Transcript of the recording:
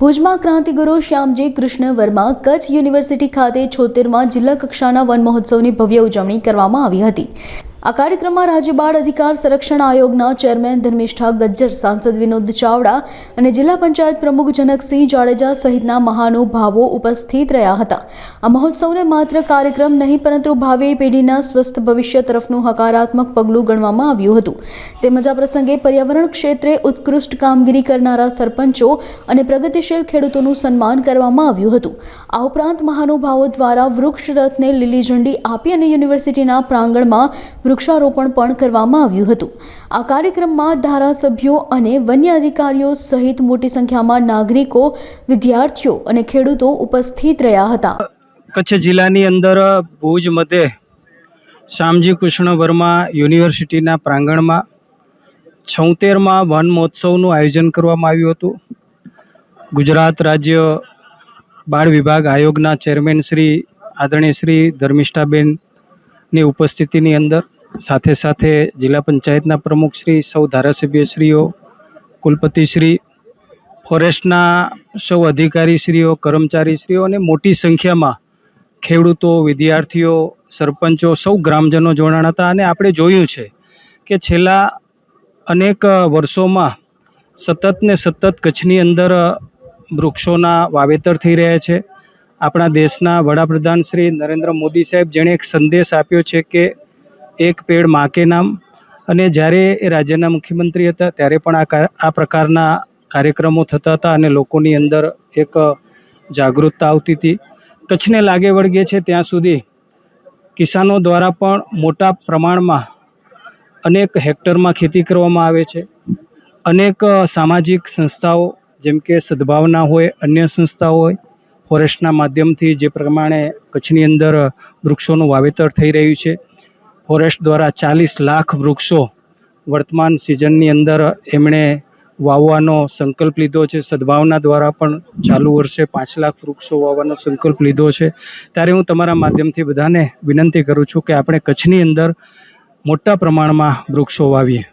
ભુજમાં ક્રાંતિગુરુ શ્યામજી કૃષ્ણ વર્મા કચ્છ યુનિવર્સિટી ખાતે છોતેરમાં જિલ્લા કક્ષાના વન મહોત્સવની ભવ્ય ઉજવણી કરવામાં આવી હતી. આ કાર્યક્રમમાં રાજ્ય બાળ અધિકાર સંરક્ષણ આયોગના ચેરમેન ધર્મિષ્ઠા ગજ્જર, સાંસદ વિનોદ ચાવડા અને જિલ્લા પંચાયત પ્રમુખ જનકસિંહ જાડેજા સહિતના મહાનુભાવો ઉપસ્થિત રહ્યા હતા. આ મહોત્સવને માત્ર કાર્યક્રમ નહીં, પરંતુ ભાવિ પેઢીના સ્વસ્થ ભવિષ્ય તરફનું હકારાત્મક પગલું ગણવામાં આવ્યું હતું. તેમજ આ પ્રસંગે પર્યાવરણ ક્ષેત્રે ઉત્કૃષ્ટ કામગીરી કરનારા સરપંચો અને પ્રગતિશીલ ખેડૂતોનું સન્માન કરવામાં આવ્યું હતું. આ ઉપરાંત મહાનુભાવો દ્વારા વૃક્ષ રથને લીલી ઝંડી આપી અને યુનિવર્સિટીના પ્રાંગણમાં વૃક્ષારોપણ પણ કરવામાં આવ્યું હતું. આ કાર્યક્રમમાં ધારાસભ્યો અને વન્ય અધિકારીઓ સહિત મોટી સંખ્યામાં નાગરિકો, વિદ્યાર્થીઓ અને ખેડૂતો ઉપસ્થિત રહ્યા હતા. કચ્છ જિલ્લાની અંદર ભુજ મધ્યે શ્યામજી કૃષ્ણ વર્મા યુનિવર્સિટીના પ્રાંગણમાં છોતેરમાં વન મહોત્સવનું આયોજન કરવામાં આવ્યું હતું. ગુજરાત રાજ્ય બાળ વિભાગ આયોગના ચેરમેન શ્રી આદરણીય શ્રી ધર્મિષ્ઠાબેનની ઉપસ્થિતિની અંદર સાથે સાથે જિલ્લા પંચાયતના પ્રમુખ શ્રી, સૌ ધારાસભ્યશ્રીઓ કુલપતિશ્રી ફોરેસ્ટના સૌ અધિકારીશ્રીઓ કર્મચારીશ્રીઓ અને મોટી સંખ્યામાં ખેડૂતો, વિદ્યાર્થીઓ, સરપંચો, સૌ ગ્રામજનો જોડાણ હતા અને આપણે જોયું છે કે છેલ્લા અનેક વર્ષોમાં સતત ને સતત કચ્છની અંદર વૃક્ષોના વાવેતર થઈ રહ્યા છે. આપણા દેશના વડાપ્રધાન શ્રી નરેન્દ્ર મોદી સાહેબ જેણે એક સંદેશ આપ્યો છે કે એક પેડમાં કે નામ. અને જ્યારે એ રાજ્યના મુખ્યમંત્રી હતા, ત્યારે પણ આ આ પ્રકારના કાર્યક્રમો થતા હતા અને લોકોની અંદર એક જાગૃતતા આવતી હતી. કચ્છને લાગે વળગે છે ત્યાં સુધી કિસાનો દ્વારા પણ મોટા પ્રમાણમાં અનેક હેક્ટરમાં ખેતી કરવામાં આવે છે. અનેક સામાજિક સંસ્થાઓ, જેમ કે સદભાવના હોય, અન્ય સંસ્થાઓ હોય, ફોરેસ્ટના માધ્યમથી જે પ્રમાણે કચ્છની અંદર વૃક્ષોનું વાવેતર થઈ રહ્યું છે. ફોરેસ્ટ દ્વારા ચાલીસ લાખ વૃક્ષો વર્તમાન સિઝનની અંદર એમણે વાવવાનો સંકલ્પ લીધો છે. સદભાવના દ્વારા પણ ચાલુ વર્ષે પાંચ લાખ વૃક્ષો વાવવાનો સંકલ્પ લીધો છે. ત્યારે હું તમારા માધ્યમથી બધાને વિનંતી કરું છું કે આપણે કચ્છની અંદર મોટા પ્રમાણમાં વૃક્ષો વાવીએ.